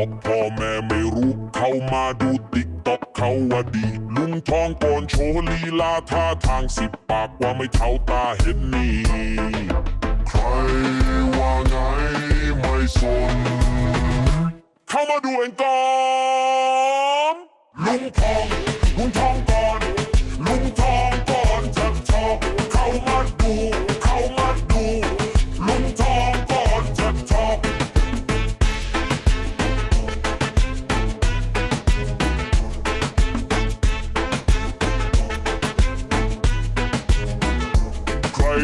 อกพ่อแม่ไม่รู้เข้ามาดูติ๊กต็อกเขาว่าดี ลุงทองก่อนโชว์ลีลาท่าทางสิบปากว่าไม่เท่าตาเห็นนี่ใครว่าไงไม่สน เข้ามาดูเองก่อนลุงทอง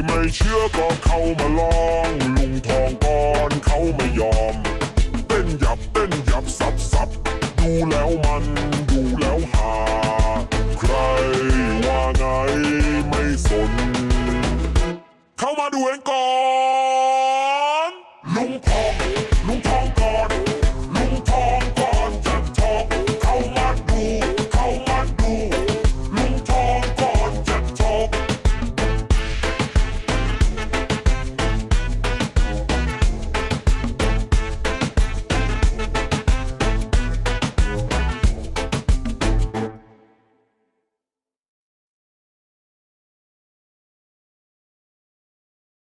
ไม่เชื่อก็เข้ามาลองลุงทองก้อนเขาไม่ยอม เต้นหยับเต้นหยับสับสับดูแล้วมันดูแล้วหา ใครว่าไงไม่สน เข้ามาดูเองก่อน ลุงทองลุงทองก่อน